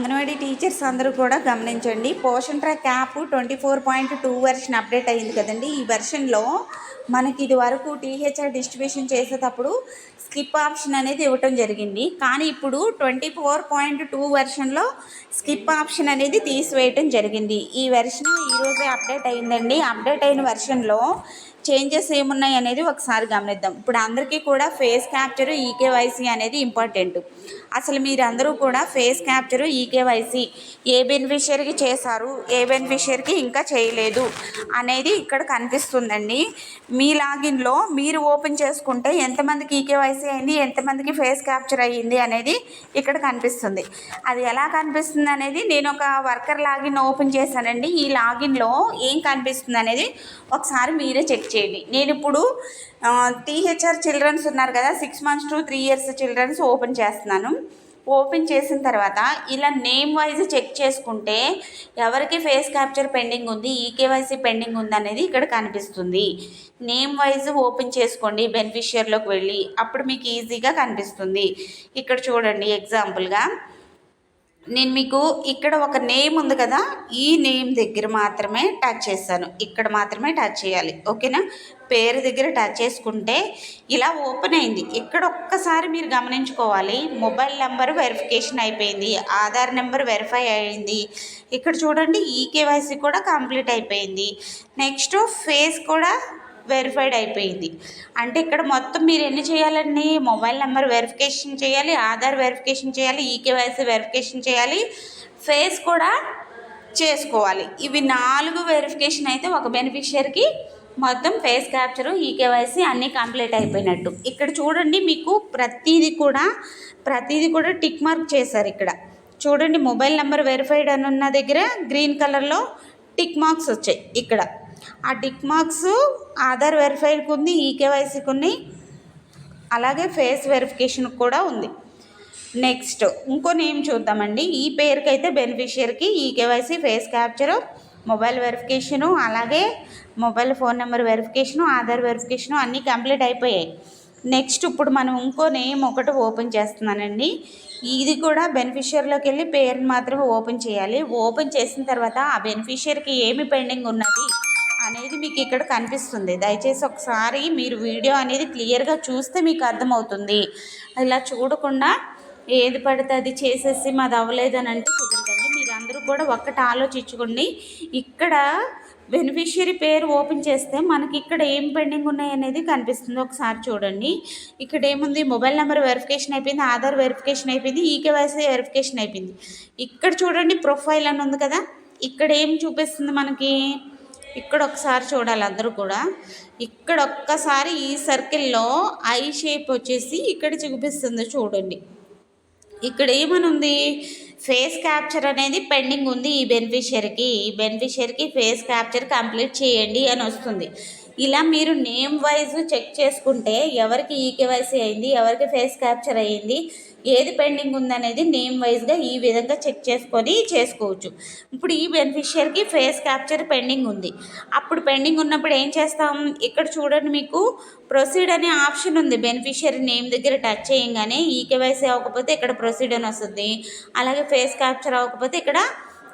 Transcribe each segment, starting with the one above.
Anganwadi teachers అందరూ కూడా గమనించండి. Poshan track app twenty four point two version update అయ్యింది కదండి. ఈ వెర్షన్లో మనకి ఇది వరకు టీహెచ్ఆర్ డిస్ట్రిబ్యూషన్ చేసేటప్పుడు స్కిప్ ఆప్షన్ అనేది ఇవ్వటం జరిగింది. కానీ ఇప్పుడు ట్వంటీ ఫోర్ పాయింట్ టూ వెర్షన్లో స్కిప్ ఆప్షన్ అనేది తీసివేయటం జరిగింది. ఈ వెర్షన్ ఈరోజే అప్డేట్ అయిందండి. అప్డేట్ అయిన వెర్షన్లో చేంజెస్ ఏమున్నాయి అనేది ఒకసారి గమనిద్దాం. ఇప్పుడు అందరికీ కూడా ఫేస్ క్యాప్చర్ ఈకేవైసీ అనేది ఇంపార్టెంట్. అసలు మీరందరూ కూడా ఫేస్ క్యాప్చర్ ఈకేవైసీ ఏ బెనిఫిషియరీకి చేశారు ఏ బెనిఫిషియరీకి ఇంకా చేయలేదు అనేది ఇక్కడ కనిపిస్తుందండి. మీ లాగిన్లో మీరు ఓపెన్ చేసుకుంటే ఎంతమందికి ఈకేవైసీ అయింది ఎంతమందికి ఫేస్ క్యాప్చర్ అయ్యింది అనేది ఇక్కడ కనిపిస్తుంది. అది ఎలా కనిపిస్తుంది అనేది నేను ఒక వర్కర్ లాగిన్ ఓపెన్ చేశానండి. ఈ లాగిన్లో ఏం కనిపిస్తుంది అనేది ఒకసారి మీరే చెక్ చేయండి. నేను ఇప్పుడు టీహెచ్ఆర్ చిల్డ్రన్స్ ఉన్నారు కదా six months to three years childrens open చేస్తున్నాను. ఓపెన్ చేసిన తర్వాత ఇలా నేమ్ వైజ్ చెక్ చేసుకుంటే ఎవరికి ఫేస్ క్యాప్చర్ పెండింగ్ ఉంది ఈకేవైసీ పెండింగ్ ఉంది అనేది ఇక్కడ కనిపిస్తుంది. నేమ్ వైజ్ ఓపెన్ చేసుకోండి బెనిఫిషియర్లోకి వెళ్ళి అప్పుడు మీకు ఈజీగా కనిపిస్తుంది. ఇక్కడ చూడండి ఎగ్జాంపుల్గా నేను మీకు ఇక్కడ ఒక నేమ్ ఉంది కదా ఈ నేమ్ దగ్గర మాత్రమే టచ్ చేస్తాను. ఇక్కడ మాత్రమే టచ్ చేయాలి ఓకేనా? పేరు దగ్గర టచ్ చేసుకుంటే ఇలా ఓపెన్ అయింది. ఇక్కడ ఒక్కసారి మీరు గమనించుకోవాలి మొబైల్ నెంబర్ వెరిఫికేషన్ అయిపోయింది ఆధార్ నెంబర్ వెరిఫై అయింది. ఇక్కడ చూడండి ఈకేవైసీ కూడా కంప్లీట్ అయిపోయింది. నెక్స్ట్ ఫేస్ కూడా వెరిఫైడ్ అయిపోయింది. అంటే ఇక్కడ మొత్తం మీరు ఎన్ని చేయాలండి? మొబైల్ నెంబర్ వెరిఫికేషన్ చేయాలి ఆధార్ వెరిఫికేషన్ చేయాలి ఈకేవైసీ వెరిఫికేషన్ చేయాలి ఫేస్ కూడా చేసుకోవాలి. ఇవి నాలుగు వెరిఫికేషన్ అయితే ఒక బెనిఫిషియర్కి మొత్తం ఫేస్ క్యాప్చరు ఈకేవైసీ అన్నీ కంప్లీట్ అయిపోయినట్టు. ఇక్కడ చూడండి మీకు ప్రతిదీ కూడా ప్రతిదీ కూడా టిక్ మార్క్ చేశారు ఇక్కడ. చూడండి మొబైల్ నెంబర్ వెరిఫైడ్ అని ఉన్న దగ్గర గ్రీన్ కలర్లో టిక్ మార్క్స్ వచ్చాయి ఇక్కడ. ఆ టిక్ మార్క్స్ ఆధార్ వెరిఫైడ్కి ఉంది ఈకేవైసీకి ఉంది అలాగే ఫేస్ వెరిఫికేషన్కి కూడా ఉంది. నెక్స్ట్ ఇంకో నేమ్ చూద్దామండి. ఈ పేరుకి అయితే బెనిఫిషియర్కి eKYC face capture mobile verification అలాగే mobile phone number verification Aadhaar verification అన్నీ కంప్లీట్ అయిపోయాయి. నెక్స్ట్ ఇప్పుడు మనం ఇంకో నేమ్ ఒకటి ఓపెన్ చేస్తున్నానండి. ఇది కూడా బెనిఫిషియర్లోకి వెళ్ళి పేరుని మాత్రమే ఓపెన్ చేయాలి. ఓపెన్ చేసిన తర్వాత ఆ బెనిఫిషియర్కి ఏమి పెండింగ్ ఉన్నది? అనేది మీకు ఇక్కడ కనిపిస్తుంది. దయచేసి ఒకసారి మీరు వీడియో అనేది క్లియర్గా చూస్తే మీకు అర్థమవుతుంది. ఇలా చూడకుండా ఏది పడితే అది చేసేసి మాది అవ్వలేదని అంటే కుదరదండి. మీరు అందరూ కూడా ఒక్కటి ఆలోచించుకోండి. ఇక్కడ బెనిఫిషియరీ పేరు ఓపెన్ చేస్తే మనకి ఇక్కడ ఏం పెండింగ్ ఉన్నాయి అనేది కనిపిస్తుంది. ఒకసారి చూడండి. ఇక్కడ ఏముంది? మొబైల్ నెంబర్ వెరిఫికేషన్ అయిపోయింది ఆధార్ వెరిఫికేషన్ అయిపోయింది ఈకేవైసీ వెరిఫికేషన్ అయిపోయింది. ఇక్కడ చూడండి ప్రొఫైల్ అని ఉంది కదా. ఇక్కడ ఏం చూపిస్తుంది మనకి? ఇక్కడ ఒకసారి చూడాలి అందరూ కూడా. ఇక్కడ ఒక్కసారి ఈ సర్కిల్లో ఐ షేప్ వచ్చేసి ఇక్కడ చూపిస్తుంది చూడండి. ఇక్కడ ఏమనుంది ఫేస్ క్యాప్చర్ అనేది పెండింగ్ ఉంది ఈ బెనిఫిషియర్కి. ఈ బెనిఫిషియర్కి ఫేస్ క్యాప్చర్ కంప్లీట్ చేయండి అని వస్తుంది. ఇలా మీరు నేమ్ వైజ్ చెక్ చేసుకుంటే ఎవరికి ఈ కేవైసీ అయింది ఎవరికి ఫేస్ క్యాప్చర్ అయ్యింది ఏది పెండింగ్ ఉందనేది నేమ్ వైజ్గా ఈ విధంగా చెక్ చేసుకొని చేసుకోవచ్చు. ఇప్పుడు ఈ బెనిఫిషియర్కి ఫేస్ క్యాప్చర్ పెండింగ్ ఉంది. అప్పుడు పెండింగ్ ఉన్నప్పుడు ఏం చేస్తాం? ఇక్కడ చూడండి మీకు ప్రొసీడ్ అనే ఆప్షన్ ఉంది. బెనిఫిషియరీ నేమ్ దగ్గర టచ్ చేయగానే ఈ కేవైసీ అవ్వకపోతే ఇక్కడ ప్రొసీడ్ అని వస్తుంది. అలాగే ఫేస్ క్యాప్చర్ అవ్వకపోతే ఇక్కడ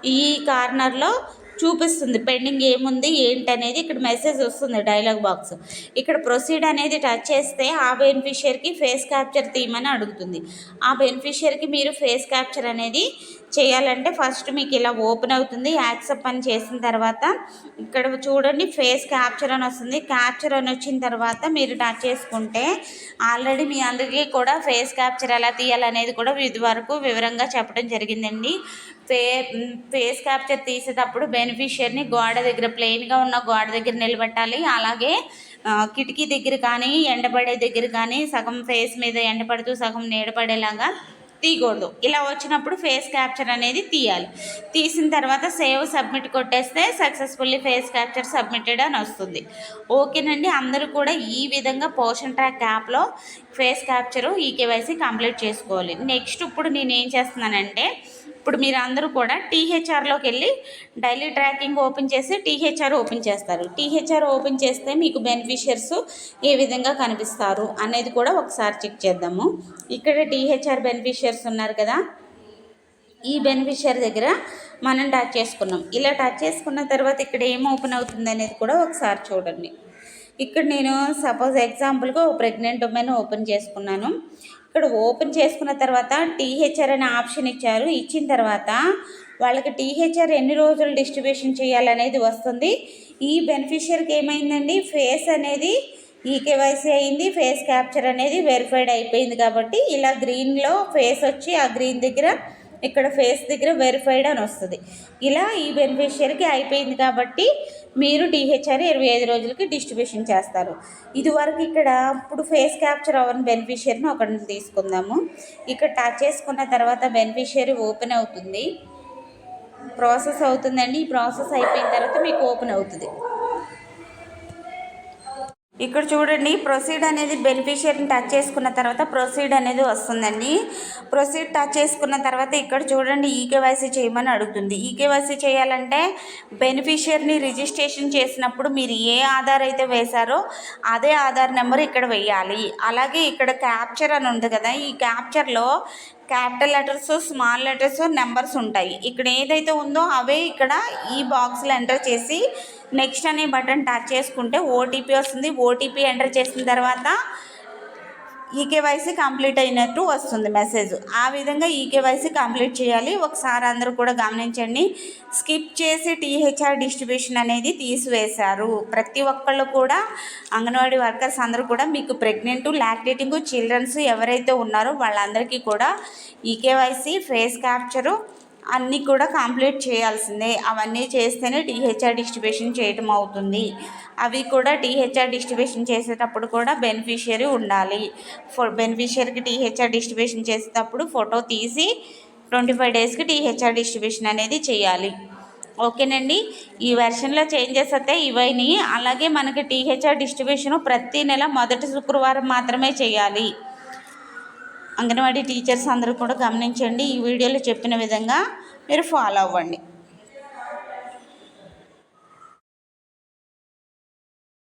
ఈ కార్నర్లో చూపిస్తుంది. పెండింగ్ ఏముంది ఏంటి అనేది ఇక్కడ మెసేజ్ వస్తుంది డైలాగ్ బాక్స్. ఇక్కడ ప్రొసీడ్ అనేది టచ్ చేస్తే ఆ బెనిఫిషియర్కి ఫేస్ క్యాప్చర్ తీయమని అడుగుతుంది. ఆ బెనిఫిషియర్కి మీరు ఫేస్ క్యాప్చర్ అనేది చేయాలంటే ఫస్ట్ మీకు ఇలా ఓపెన్ అవుతుంది యాక్సెప్ట్ అని చేసిన తర్వాత ఇక్కడ చూడండి ఫేస్ క్యాప్చర్ అని వస్తుంది. క్యాప్చర్ అని వచ్చిన తర్వాత మీరు టచ్ చేసుకుంటే ఆల్రెడీ మీ అందరికీ కూడా ఫేస్ క్యాప్చర్ ఎలా తీయాలనేది కూడా ఇది వరకు వివరంగా చెప్పడం జరిగిందండి. ఫే ఫేస్ క్యాప్చర్ తీసేటప్పుడు బెనిఫిషియర్ని గోడ దగ్గర ప్లెయిన్గా ఉన్న గోడ దగ్గర నిలబెట్టాలి. అలాగే కిటికీ దగ్గర కానీ ఎండపడే దగ్గర కానీ సగం ఫేస్ మీద ఎండపడుతూ సగం నీడపడేలాగా తీయకూడదు. ఇలా వచ్చినప్పుడు ఫేస్ క్యాప్చర్ అనేది తీయాలి. తీసిన తర్వాత సేవ్ సబ్మిట్ కొట్టేస్తే సక్సెస్ఫుల్లీ ఫేస్ క్యాప్చర్ సబ్మిటెడ్ అని వస్తుంది. ఓకేనండి? అందరూ కూడా ఈ విధంగా పోషన్ ట్రాక్ యాప్లో ఫేస్ క్యాప్చరు ఈకేవైసీ కంప్లీట్ చేసుకోవాలి. నెక్స్ట్ ఇప్పుడు నేను ఏం చేస్తున్నానంటే ఇప్పుడు మీరు అందరూ కూడా టీహెచ్ఆర్లోకి వెళ్ళి డైలీ ట్రాకింగ్ ఓపెన్ చేసి టీహెచ్ఆర్ ఓపెన్ చేస్తారు. టీహెచ్ఆర్ ఓపెన్ చేస్తే మీకు బెనిఫిషియర్స్ ఏ విధంగా కనిపిస్తారు అనేది కూడా ఒకసారి చెక్ చేద్దాము. ఇక్కడ టీహెచ్ఆర్ బెనిఫిషియర్స్ ఉన్నారు కదా. ఈ బెనిఫిషియర్ దగ్గర మనం టచ్ చేసుకున్నాం. ఇలా టచ్ చేసుకున్న తర్వాత ఇక్కడ ఏం ఓపెన్ అవుతుంది అనేది కూడా ఒకసారి చూడండి. ఇక్కడ నేను సపోజ్ ఎగ్జాంపుల్గా ఒక ప్రెగ్నెంట్ ఉమెన్ ఓపెన్ చేసుకున్నాను. ఇక్కడ ఓపెన్ చేసుకున్న తర్వాత టీహెచ్ఆర్ అనే ఆప్షన్ ఇచ్చారు. ఇచ్చిన తర్వాత వాళ్ళకి టీహెచ్ఆర్ ఎన్ని రోజులు డిస్ట్రిబ్యూషన్ చేయాలనేది వస్తుంది. ఈ బెనిఫిషియర్కి ఏమైందండి? ఫేస్ అనేది ఈ కేవైసీ అయింది ఫేస్ క్యాప్చర్ అనేది వెరిఫైడ్ అయిపోయింది కాబట్టి ఇలా గ్రీన్లో ఫేస్ వచ్చి ఆ గ్రీన్ దగ్గర ఇక్కడ ఫేస్ దగ్గర వెరిఫైడ్ అని వస్తుంది. ఇలా ఈ బెనిఫిషియర్కి అయిపోయింది కాబట్టి మీరు డిహెచ్ఆర్ ఇరవై ఐదు రోజులకి డిస్ట్రిబ్యూషన్ చేస్తారు. ఇదివరకు ఇక్కడ ఇప్పుడు ఫేస్ క్యాప్చర్ అవ్వని బెనిఫిషియరీని ఒకరిని తీసుకుందాము. ఇక్కడ టచ్ చేసుకున్న తర్వాత బెనిఫిషియరీ ఓపెన్ అవుతుంది. ప్రాసెస్ అవుతుందండి. ఈ ప్రాసెస్ అయిపోయిన తర్వాత మీకు ఓపెన్ అవుతుంది. ఇక్కడ చూడండి ప్రొసీడ్ అనేది బెనిఫిషియర్ని టచ్ చేసుకున్న తర్వాత ప్రొసీడ్ అనేది వస్తుందండి. ప్రొసీడ్ టచ్ చేసుకున్న తర్వాత ఇక్కడ చూడండి ఈకేవైసీ చేయమని అడుగుతుంది. ఈకేవైసీ చేయాలంటే బెనిఫిషియర్ని రిజిస్ట్రేషన్ చేసినప్పుడు మీరు ఏ ఆధార్ అయితే వేశారో అదే ఆధార్ నెంబర్ ఇక్కడ వేయాలి. అలాగే ఇక్కడ క్యాప్చర్ అని ఉంది కదా ఈ క్యాప్చర్లో capital letters small letters numbers ఉంటాయి. ఇక్కడ ఏదైతే ఉందో అవే ఇక్కడ ఈ బాక్స్లో ఎంటర్ చేసి నెక్స్ట్ అనే బటన్ టచ్ చేసుకుంటే ఓటీపీ వస్తుంది. ఓటీపీ ఎంటర్ చేసిన తర్వాత ఈకేవైసీ కంప్లీట్ అయినట్టు వస్తుంది మెసేజ్. ఆ విధంగా ఈకేవైసీ కంప్లీట్ చేయాలి. ఒకసారి అందరూ కూడా గమనించండి. స్కిప్ చేసి టీహెచ్ఆర్ డిస్ట్రిబ్యూషన్ అనేది తీసివేశారు. ప్రతి ఒక్కళ్ళు కూడా అంగన్వాడీ వర్కర్స్ అందరూ కూడా మీకు ప్రెగ్నెంట్ లాక్టేటింగ్ చిల్డ్రన్స్ ఎవరైతే ఉన్నారో వాళ్ళందరికీ కూడా ఈకేవైసీ ఫేస్ క్యాప్చరు అన్నీ కూడా కంప్లీట్ చేయాల్సిందే. అవన్నీ చేస్తేనే టీహెచ్ఆర్ డిస్ట్రిబ్యూషన్ చేయటం అవుతుంది. అవి కూడా టీహెచ్ఆర్ డిస్ట్రిబ్యూషన్ చేసేటప్పుడు కూడా బెనిఫిషియరీ ఉండాలి. ఫో బెనిఫిషియరీకి టీహెచ్ఆర్ డిస్ట్రిబ్యూషన్ చేసేటప్పుడు ఫోటో తీసి ట్వంటీ ఫైవ్ డేస్కి టీహెచ్ఆర్ డిస్ట్రిబ్యూషన్ అనేది చేయాలి. ఓకేనండి? ఈ వెర్షన్లో చేంజెస్ అయితే ఇవన్నీ అలాగే మనకి టీహెచ్ఆర్ డిస్ట్రిబ్యూషన్ ప్రతి నెల మొదటి శుక్రవారం మాత్రమే చేయాలి. అంగన్వాడీ టీచర్స్ అందరూ కూడా గమనించండి. ఈ వీడియోలో చెప్పిన విధంగా మీరు ఫాలో అవ్వండి.